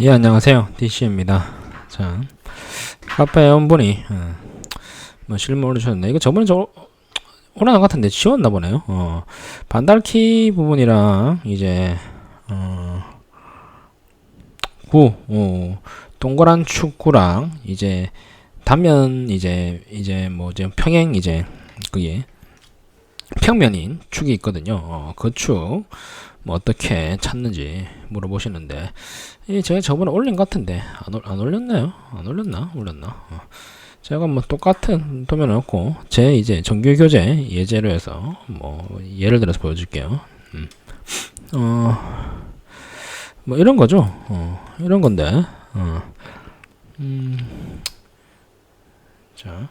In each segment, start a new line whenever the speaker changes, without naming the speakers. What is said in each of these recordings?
예 안녕하세요. DC입니다. 자 카페 원분이 어, 뭐 실물을 주셨네 이거 저번에 저것 같은데 지웠나 보네요. 어 반달키 부분이랑 이제 어, 구 어, 동그란 축구랑 이제 단면 이제 이제 뭐 이제 평행 이제 그게 평면인 축이 있거든요 어, 그축 뭐 어떻게 찾는지 물어보시는데 이 제가 저번에 올린 것 같은데 안, 올- 안 올렸나요? 안 올렸나? 올렸나? 어. 제가 뭐 똑같은 도면을 넣고 제 이제 정규 교재 예제로 해서 뭐 예를 들어서 보여줄게요. 음. 어, 뭐 이런 거죠. 어, 이런 건데. 어. 음. 자.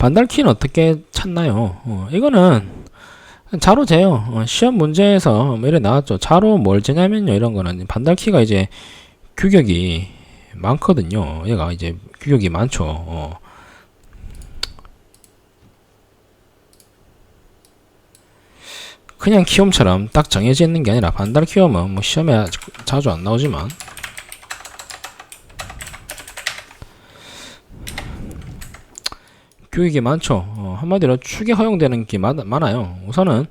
반달 키는 어떻게 찾나요? 어, 이거는 자로 재요. 어, 시험 문제에서 뭐 이래 나왔죠. 자로 뭘 재냐면요. 이런 거는 반달 키가 이제 규격이 많거든요. 얘가 이제 규격이 많죠. 어. 그냥 키움처럼 딱 정해져 있는 게 아니라 반달 키움은 뭐 시험에 자주 안 나오지만 규격이 많죠. 어, 한마디로 축이 허용되는 게 많, 많아요. 우선은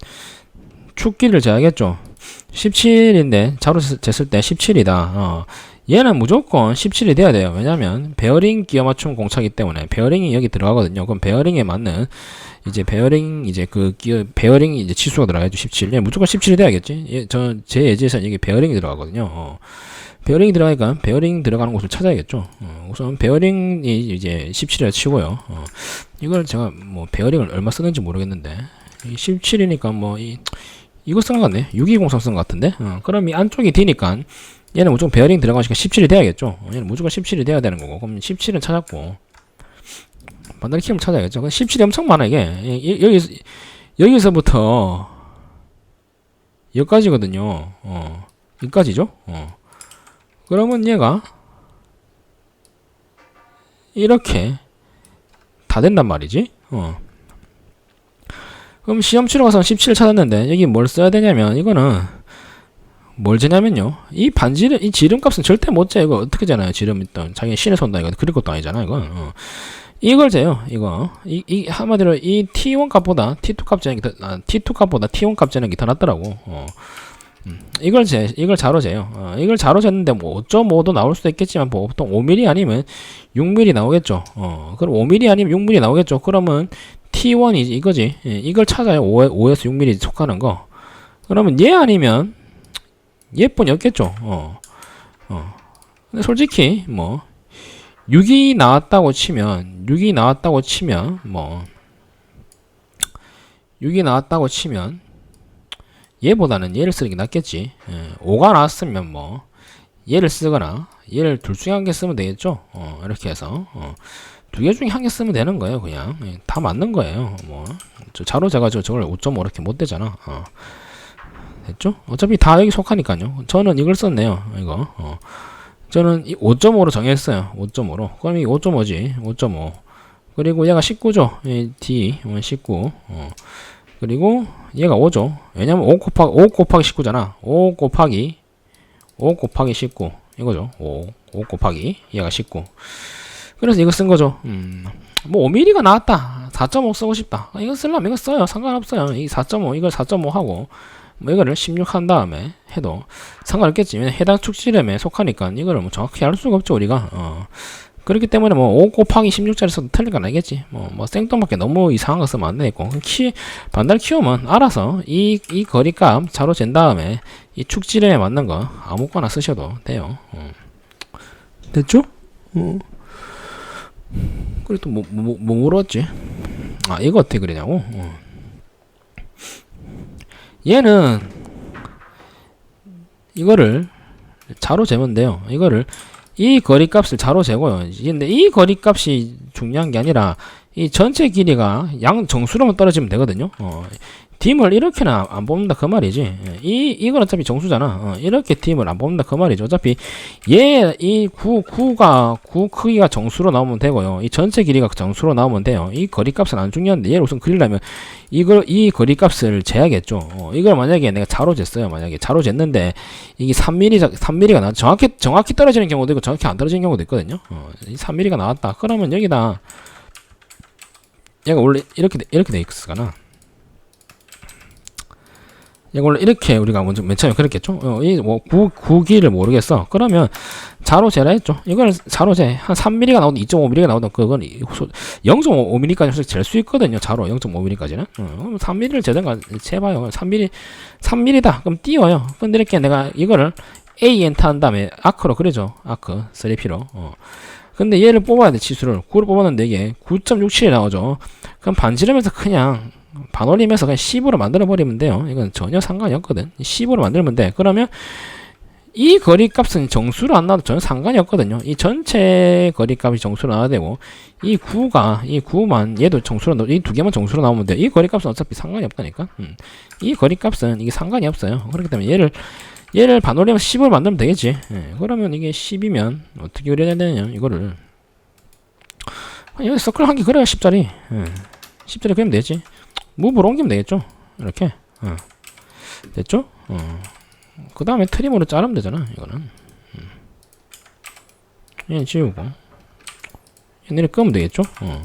축기를 재야겠죠. 17인데 자로 재- 쟀을 때 17이다. 어, 얘는 무조건 17이 돼야 돼요. 왜냐면 베어링 끼워 맞춤 공차기 때문에 베어링이 여기 들어가거든요. 그럼 베어링에 맞는 이제 베어링 이제 그 끼어 베어링이 이제 치수가 들어가야죠. 17. 얘 무조건 17이 돼야겠지. 예, 저제 예제에서는 여기 베어링이 들어가거든요. 어. 베어링이 들어가니까 베어링 들어가는 곳을 찾아야겠죠. 어, 우선 베어링이 이제 17이라 치고요. 어, 이걸 제가 뭐 베어링을 얼마 쓰는지 모르겠는데 이 17이니까 뭐 이 이거 쓴 것 같네. 6203 쓴 것 같은데. 어, 그럼 이 안쪽이 D니까 얘는 무조건 베어링 들어가니까 17이 돼야겠죠. 어, 얘는 무조건 17이 돼야 되는 거고. 그럼 17은 찾았고 반다리 키움을 찾아야겠죠. 17이 엄청 많아 이게. 여기서 여기서부터 여기까지거든요. 어, 여기까지죠. 어. 그러면 얘가 이렇게 다 된단 말이지. 어. 그럼 시험 치러 가서 17 찾았는데 여기 뭘 써야 되냐면 이거는 뭘 재냐면요. 이 반지름 이 지름 값은 절대 못 재. 이거 어떻게 재나요? 지름 있던 자기 신에서 온다 이거 그릴 것도 아니잖아 이거. 어. 이걸 재요. 이거 이, 이 한마디로 이 T1 값보다 T2 값 재는 게 더, 아, T2 값보다 T1 값 재는 게 더 낫더라고. 어. 음, 이걸 재 이걸 자로 재요. 어, 이걸 자로 쟀는데 뭐 5.5도 나올 수도 있겠지만 뭐 보통 5mm 아니면 6mm 나오겠죠. 어, 그럼 5mm 아니면 6mm 나오겠죠. 그러면 T1이 이거지. 예, 이걸 찾아요. 5, 5에서 6mm 속하는 거. 그러면 얘 아니면 얘뿐이 없겠죠. 어. 어. 근데 솔직히 뭐 6이 나왔다고 치면 6이 나왔다고 치면 뭐 6이 나왔다고 치면 얘보다는 얘를 쓰는 게 낫겠지. 예, 5가 나왔으면 뭐 얘를 쓰거나 얘를 둘 중에 한 개 쓰면 되겠죠. 어, 이렇게 해서 어, 두개 중에 한 개 쓰면 되는 거예요. 그냥 예, 다 맞는 거예요. 뭐저 자로 재가지고 저걸 5.5 이렇게 못 되잖아. 어. 됐죠? 어차피 다 여기 속하니까요. 저는 이걸 썼네요. 이거. 어. 저는 이 5.5로 정했어요. 5.5로. 그럼 이 5.5지. 5.5. 그리고 얘가 19죠. 이 D 19. 어. 그리고 얘가 5죠. 왜냐면 5 곱하기 5 곱하기 19잖아. 5 곱하기 5 곱하기 19 이거죠. 5 5 곱하기 얘가 19. 그래서 이거 쓴 거죠. 음. 뭐 5mm가 나왔다. 4.5 쓰고 싶다. 아, 이거 쓰려면 이거 써요. 상관없어요. 이 4.5 이걸 4.5 하고 뭐 이거를 16 한 다음에 해도 상관없겠지만 해당 축지름에 속하니까 이거를 뭐 정확히 알 수가 없죠 우리가. 어. 그렇기 때문에 뭐 5 곱하기 16짜리 써도 틀린 건 아니겠지. 뭐, 뭐 생뚱맞게 너무 이상한 거 쓰면 안 되겠고. 키, 반달 키우면 알아서 이, 이 거리값 자로 잰 다음에 이 축지름에 맞는 거 아무거나 쓰셔도 돼요. 어. 됐죠? 어. 그리고 또 뭐, 뭐, 뭐 물었지? 아, 이거 어떻게 그리냐고? 어. 얘는 이거를 자로 재면 돼요. 이거를 이 거리값을 자로 재고요. 근데 이 거리값이 중요한 게 아니라 이 전체 길이가 양 정수로만 떨어지면 되거든요. 어, 팀을 이렇게는 안- 안 뽑는다 그 말이지. 예, 이 이건 어차피 정수잖아. 어, 이렇게 팀을 안 뽑는다 그 말이죠. 어차피 얘 이 구 구가 구 크기가 정수로 나오면 되고요. 이 전체 길이가 정수로 나오면 돼요. 이 거리값은 안 중요한데 얘를 우선 그리려면 이걸 이 거리값을 재야겠죠. 어, 이걸 만약에 내가 자로 쟀어요. 만약에 자로 쟀는데 이게 3mm 자- 3mm가 나 정확히 정확히 떨어지는 경우도 있고 정확히 안 떨어지는 경우도 있거든요. 어, 이 3mm가 나왔다. 그러면 여기다 얘가 원래 이렇게 돼- 이렇게 돼 있었거나 원래 이렇게 우리가 먼저 맨 처음에 그랬겠죠. 어, 이뭐 구기를 모르겠어. 그러면 자로 재라 했죠. 이걸 자로 재. 한 3mm가 나오든 2.5mm가 나오든 그건 0.5mm까지 솔직히 잴수 있거든요. 자로 0.5mm까지는. 어, 그럼 3mm를 재든가 재봐요. 3mm 3mm다. 그럼 띄워요. 근데 이렇게 내가 이거를 A 엔터 한 다음에 아크로 그려줘. 아크 3P로. 어. 근데 얘를 뽑아야 돼 치수를 9를 뽑았는데 이게 9.67이 나오죠 그럼 반지름에서 그냥 반올림해서 그냥 10으로 만들어 버리면 돼요. 이건 전혀 상관이 없거든. 10으로 만들면 돼. 그러면 이 거리 값은 정수로 안 나와도 전혀 상관이 없거든요. 이 전체 거리 값이 정수로 나와야 되고 이 9가 이 9만 얘도 정수로 이 두 개만 정수로 나오면 돼 이 거리 값은 어차피 상관이 없다니까. 음. 이 거리 값은 이게 상관이 없어요. 그렇기 때문에 얘를 얘를 반올림해서 10을 만들면 되겠지. 예, 그러면 이게 10이면 어떻게 그려야 되냐 이거를. 아, 여기 서클 한 개 그려야 10짜리. 예, 10짜리 그리면 되지. 무브로 옮기면 되겠죠. 이렇게 어. 됐죠? 어. 그 다음에 트림으로 자르면 되잖아 이거는 음. 얘는 지우고 얘네를 끄면 되겠죠? 어.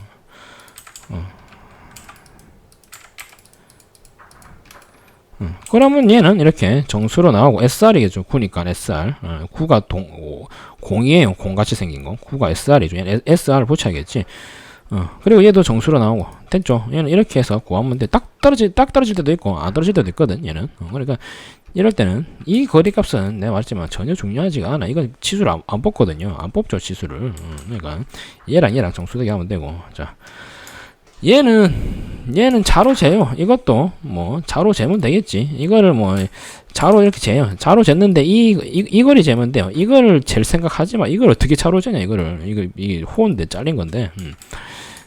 그러면 얘는 이렇게 정수로 나오고 SR이겠죠. 9니까 SR. 어, 9가 동, 오, 공이에요. 공같이 생긴 거. 9가 SR이죠. SR 붙여야겠지. 어, 그리고 얘도 정수로 나오고. 됐죠. 얘는 이렇게 해서 구하면 돼. 딱 떨어질, 딱 떨어질 때도 있고, 안 떨어질 때도 있거든. 얘는. 어, 그러니까, 이럴 때는 이 거리값은 내가 말했지만 전혀 중요하지가 않아. 이건 치수를 안, 안 뽑거든요. 안 뽑죠, 치수를. 어, 그러니까, 얘랑 얘랑 정수되게 하면 되고. 자. 얘는 얘는 자로 재요. 이것도 뭐 자로 재면 되겠지. 이거를 뭐 자로 이렇게 재요. 자로 쟀는데 이, 이 이거를 재면 돼요. 이거를 잴 생각하지 마. 이걸 어떻게 자로 재냐 이거를 이거 이게 호인데 잘린 건데. 음.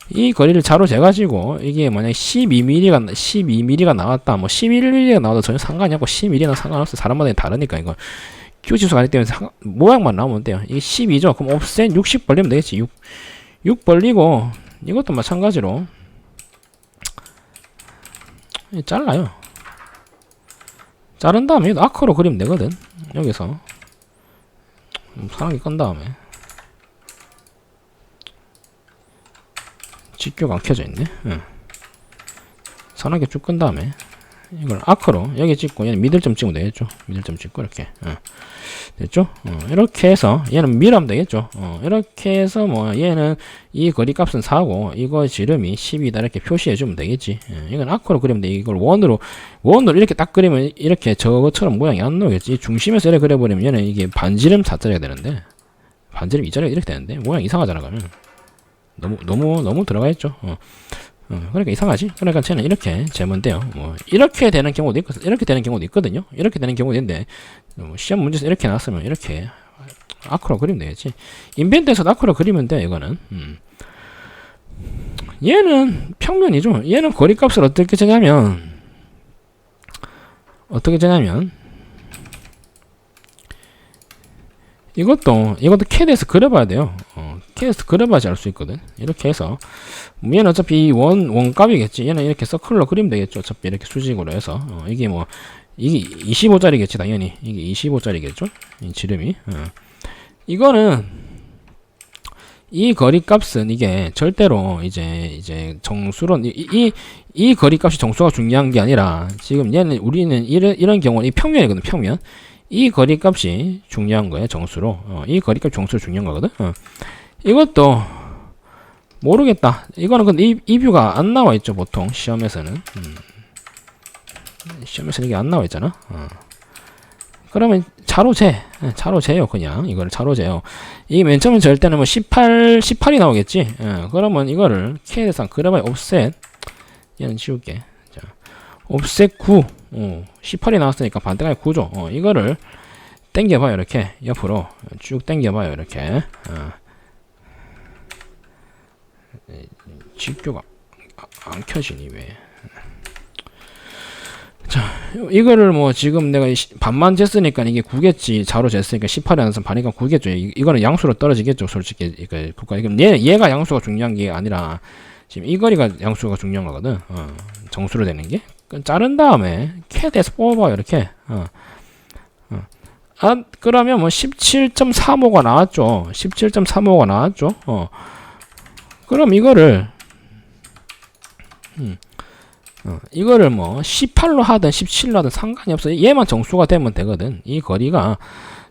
이 거리를 자로 재가지고 이게 만약 12mm가 12mm가 나왔다, 뭐 11mm가 나와도 전혀 상관이 없고 10mm는 상관없어. 사람마다 다르니까 이거 Q지수가 아니기 때문에 상, 모양만 나오면 돼요. 이게 12죠. 그럼 옵셋 60 벌리면 되겠지. 6, 6 벌리고 이것도 마찬가지로 예, 잘라요. 자른 다음에 아크로 그리면 되거든. 여기서 음, 사랑기 끈 다음에 직교가 안 켜져 있네. 응. 선하게 쭉 끈 다음에 이걸 아크로 여기 찍고 얘는 미들점 찍으면 되겠죠. 미들점 찍고 이렇게 응. 됐죠? 어, 이렇게 해서 얘는 밀하면 되겠죠. 어, 이렇게 해서 뭐 얘는 이 거리값은 4고 이거 지름이 10이다 이렇게 표시해 주면 되겠지. 예, 이건 아크로 그리면 돼. 이걸 원으로 원으로 이렇게 딱 그리면 이렇게 저것처럼 모양이 안 나오겠지. 이 중심에서 이렇게 그려버리면 얘는 이게 반지름 4짜리가 되는데 반지름 2짜리가 이렇게 되는데 모양 이상하잖아 그러면 너무 너무 너무 들어가 있죠. 어. 어, 그러니까 이상하지. 그러니까 쟤는 이렇게 재면 돼요. 뭐 이렇게 되는 경우도 있고 이렇게 되는 경우도 있거든요. 이렇게 되는 경우도 있는데 어, 시험 문제에서 이렇게 나왔으면 이렇게 아크로 그리면 되겠지. 인벤트에서 아크로 그리면 돼 이거는. 음. 얘는 평면이죠. 얘는 거리값을 어떻게 재냐면 어떻게 재냐면 이것도 이것도 캐드에서 그려봐야 돼요. 어, 캐드에서 그려봐야지 알 수 있거든. 이렇게 해서 얘는 어차피 원 원값이겠지. 얘는 이렇게 서클로 그리면 되겠죠. 어차피 이렇게 수직으로 해서 어, 이게 뭐 이게 25짜리겠지 당연히 이게 25짜리겠죠. 이 지름이 어. 이거는 이 거리값은 이게 절대로 이제 이제 정수로 이, 이, 이 거리값이 정수가 중요한 게 아니라 지금 얘는 우리는 이런 이런 경우는 이 평면이거든 평면 이 거리값이 중요한 거예요 정수로 어, 이 거리값 정수로 중요한 거거든 어. 이것도 모르겠다. 이거는 근데 이, 이 뷰가 안 나와 있죠 보통 시험에서는. 음. 시험에서 이게 안 나와 있잖아. 어. 그러면 자로 재 예, 자로 재요 그냥. 이거를 자로 재요. 이게 맨 처음에 절 때는 뭐 18, 18이 나오겠지? 예, 그러면 이거를 K에서 그려봐야 옵셋 얘는 지울게. 자, 옵셋 9 어, 18이 나왔으니까 반대가 9죠. 어, 이거를 당겨봐요 이렇게. 옆으로 쭉 당겨봐요 이렇게. 어. 직교가 아- 안 켜지니 왜 이거를 뭐 지금 내가 시- 반만 쟀으니까 이게 9겠지. 자로 쟀으니까 18에 한선 반이니까 9겠죠. 이, 이거는 양수로 떨어지겠죠. 솔직히 이거 국가 이건 얘 얘가 양수가 중요한 게 아니라 지금 이 거리가 양수가 중요한 거거든. 어, 정수로 되는 게. 그 자른 다음에 캐대에서 뽑아봐요. 이렇게. 어. 어. 아 그러면 뭐 17.35가 나왔죠. 17.35가 나왔죠. 어. 그럼 이거를 음. 어, 이거를 뭐 18로 하든 17로 하든 상관이 없어요. 얘만 정수가 되면 되거든. 이 거리가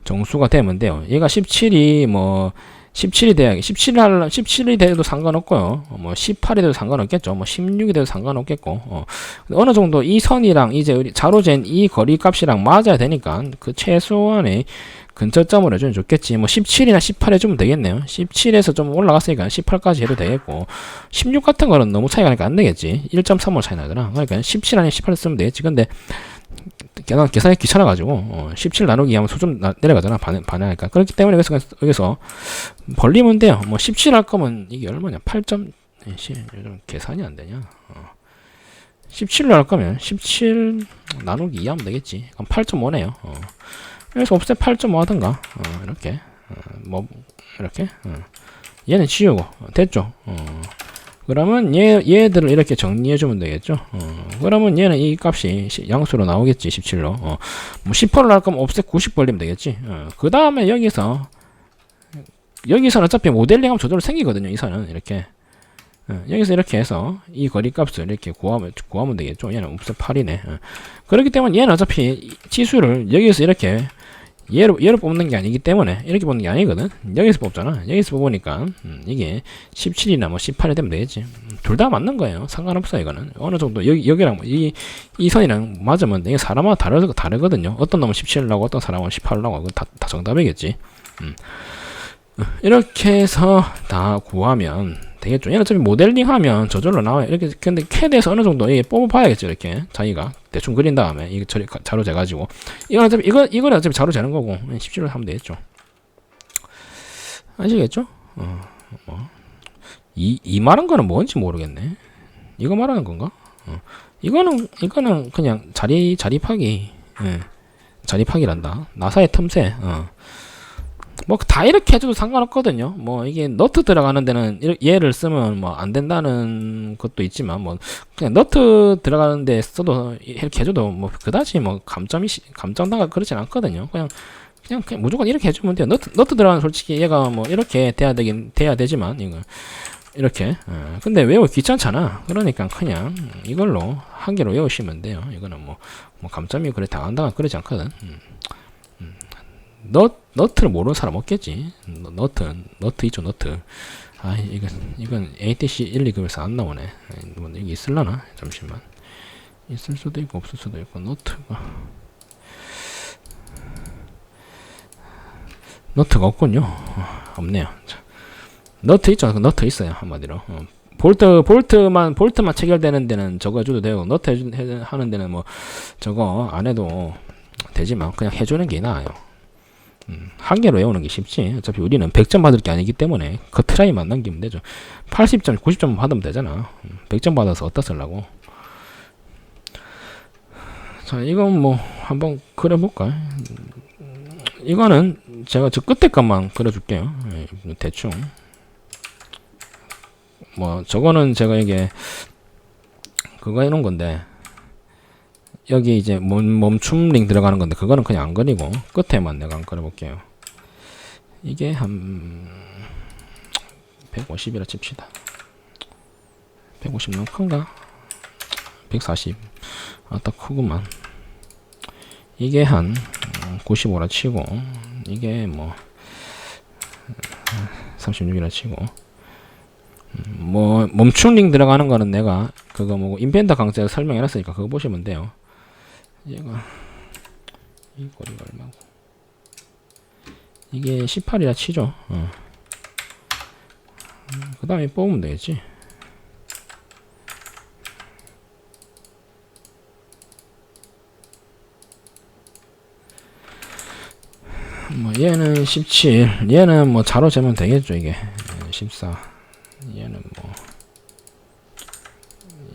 정수가 되면 돼요. 얘가 17이 뭐 17이 돼야 17이 할 17이 돼도 상관없고요. 어, 뭐 18이 돼도 상관없겠죠. 뭐 16이 돼도 상관없겠고. 어. 어느 정도 이 선이랑 이제 자로 잰 이 거리 값이랑 맞아야 되니까 그 최소한의 근처점을 해주면 좋겠지. 뭐 17이나 18 해주면 되겠네요. 17에서 좀 올라갔으니까 18까지 해도 되겠고 16 같은 거는 너무 차이가 나니까 안 되겠지. 1.35 차이 나잖아. 그러니까 17 아니면 18 쓰면 되겠지. 근데 계산, 계산이 귀찮아가지고 어, 17 나누기 하면 수좀 내려가잖아. 반, 반하니까. 그렇기 때문에 여기서, 여기서 벌리면 돼요. 뭐 17 할 거면 이게 얼마냐? 8. 예, 시- 요즘 계산이 안 되냐? 어. 17로 할 거면 17 나누기 2 하면 되겠지. 그럼 8.5네요. 어. 그래서 옵셋 8.5 하든가 어, 이렇게 어, 뭐 이렇게 어. 얘는 지우고 어, 됐죠. 어. 그러면 얘 얘들을 이렇게 정리해 주면 되겠죠. 어. 그러면 얘는 이 값이 시- 양수로 나오겠지 17로. 어. 뭐 10%를 할 거면 옵셋 90 벌리면 되겠지. 어. 그 다음에 여기서 여기서는 어차피 모델링하면 저절로 생기거든요. 이 선은 이렇게. 어, 여기서 이렇게 해서 이 거리 값을 이렇게 구하면, 구하면 되겠죠. 얘는 옵셋 8이네. 어. 그렇기 때문에 얘는 어차피 이 치수를 여기서 이렇게 얘로, 얘로 뽑는 게 아니기 때문에 이렇게 뽑는 게 아니거든. 여기서 뽑잖아. 여기서 뽑으니까 음, 이게 17이나 뭐 18이 되면 되겠지. 둘다 맞는 거예요. 상관없어 이거는. 어느 정도 여기 여기랑 이, 이 선이랑 맞으면 이게 사람마다 다르, 다르거든요. 어떤 놈은 17을 하고 어떤 사람은 18을 하고 다, 다 정답이겠지. 음. 어, 이렇게 해서 다 구하면 되겠죠. 얘는 어차피 모델링 하면 저절로 나와요. 이렇게 근데 캐드에서 어느 정도 이게 뽑아봐야겠죠. 이렇게 자기가 대충 그린 다음에 이거 저리 가- 자로 재가지고 이건 어차피 이거 이거는 어차피 자로 재는 거고 17로 하면 되겠죠. 아시겠죠? 어, 뭐. 이, 이 말한 거는 뭔지 모르겠네. 이거 말하는 건가? 어. 이거는 이거는 그냥 자리 자립하기 예. 자립하기란다. 나사의 틈새. 어. 뭐 다 이렇게 해줘도 상관없거든요. 뭐 이게 너트 들어가는 데는 얘를 쓰면 뭐 안 된다는 것도 있지만 뭐 그냥 너트 들어가는 데 써도 이렇게 해줘도 뭐 그다지 뭐 감점이 시- 감점다가 그렇진 않거든요. 그냥 그냥, 그냥 무조건 이렇게 해주면 돼요. 너트 너트 들어가는 솔직히 얘가 뭐 이렇게 돼야 되긴 돼야 되지만 이거 이렇게. 어, 근데 외우기 귀찮잖아. 그러니까 그냥 이걸로 한 개로 외우시면 돼요. 이거는 뭐, 뭐 감점이 그래 당한다가 그러지 않거든. 음. 음. 너 너트를 모르는 사람 없겠지. 너- 너트 너트 있죠 너트. 아 이건 이건 ATC 1, 2급에서 안 나오네. 뭐 이게 있을라나? 잠시만. 있을 수도 있고 없을 수도 있고 노트가 노트가 없군요. 어, 없네요. 자, 너트 있죠? 그 너트 있어요 한마디로. 어. 볼트 볼트만 볼트만 체결되는 데는 저거 해줘도 되고 너트 해주, 해, 하는 데는 뭐 저거 안 해도 되지만 그냥 해주는 게 나아요. 음, 한 개로 외우는 게 쉽지. 어차피 우리는 100점 받을 게 아니기 때문에 그 트라이만 남기면 되죠. 80점, 90점 받으면 되잖아. 음, 100점 받아서 어디다 쓰려고. 자, 이건 뭐 한번 그려볼까? 음, 이거는 제가 저 끝에 것만 그려줄게요. 예, 대충. 뭐 저거는 제가 이게 그거 해놓은 건데 여기 이제 멈, 멈춤 링 들어가는 건데 그거는 그냥 안 그리고 끝에만 내가 안 그려볼게요. 이게 한 150이라 칩시다. 150 너무 큰가? 140 아따 크구만. 이게 한 95라 치고 이게 뭐 36이라 치고. 뭐 멈춤 링 들어가는 거는 내가 그거 뭐 인펜더 강좌에서 설명해놨으니까 그거 보시면 돼요. 얘가 이 거리가 얼마고? 이게 18이라 치죠. 어. 그 다음에 뽑으면 되겠지. 뭐 얘는 17, 얘는 뭐 자로 재면 되겠죠 이게 14. 얘는 뭐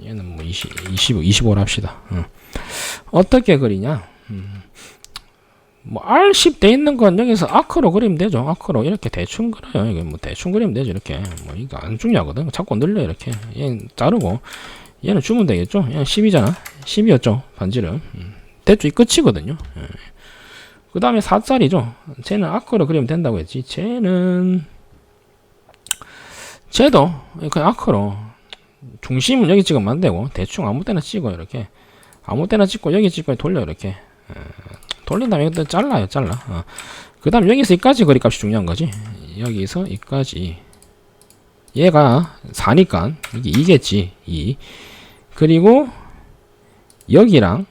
얘는 뭐 20, 25, 25로 합시다. 어. 어떻게 그리냐? 음. 뭐 R10 돼 있는 건 여기서 아크로 그리면 되죠. 아크로 이렇게 대충 그려요. 이게 뭐 대충 그리면 되죠. 이렇게 뭐 이거 안 중요하거든. 자꾸 늘려 이렇게 얘 자르고 얘는 주면 되겠죠. 얘는 10이잖아. 10이었죠. 반지를 음. 대충 이 끝이거든요. 예. 그 다음에 4짜리죠. 쟤는 아크로 그리면 된다고 했지. 쟤는 쟤도 그냥 아크로 중심은 여기 찍으면 안 되고 대충 아무 때나 찍어 이렇게 아무 때나 찍고 여기 찍고 돌려 이렇게 예. 돌린 다음에 이것도 잘라요 잘라 어. 그 다음 여기서 이까지 거리값이 중요한 거지 여기서 이까지 얘가 4니까 이게 2겠지 2 그리고 여기랑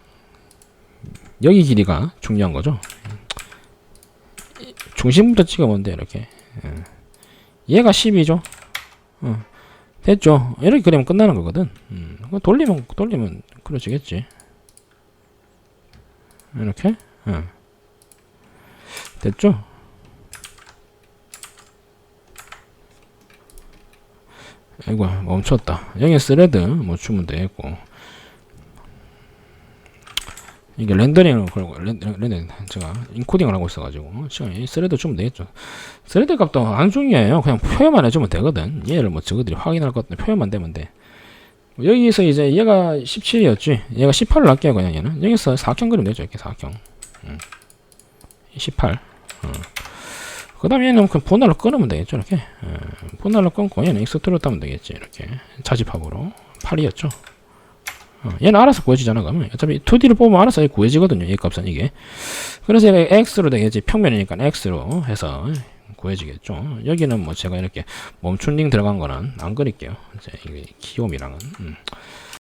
여기 길이가 중요한 거죠 중심부터 찍으면 돼 이렇게 예. 얘가 10이죠 어. 됐죠 이렇게 그리면 끝나는 거거든 음. 돌리면 돌리면 그려지겠지 이렇게? 응. 됐죠? 아이고 멈췄다. 여기 스레드 뭐 주면 되겠고. 이게 렌더링을 걸고 렌, 렌더 제가 인코딩을 하고 있어가지고 지금 이 스레드 주면 되겠죠. 스레드 값도 안 중요해요. 그냥 표현만 해주면 되거든. 얘를 뭐 저거들이 확인할 것 같은데 표현만 되면 돼 여기서 이제 얘가 17이었지. 얘가 18을 할게요 그냥 얘는. 여기서 사각형 그리면 되죠 이렇게 사각형 음. 18 어. 그 다음에 얘는 그냥 분할로 끊으면 되겠죠 이렇게? 어. 분할로 끊고 얘는 익스트로 따면 되겠지 이렇게. 자집합으로. 8이었죠. 어. 얘는 알아서 구해지잖아 그러면. 어차피 2D를 뽑으면 알아서 구해지거든요 이 값은 이게. 그래서 얘가 X로 되겠지 평면이니까 X로 해서 구해지겠죠. 여기는 뭐 제가 이렇게 멈춘 링 들어간 거는 안 그릴게요. 이제 키움이랑은. 음.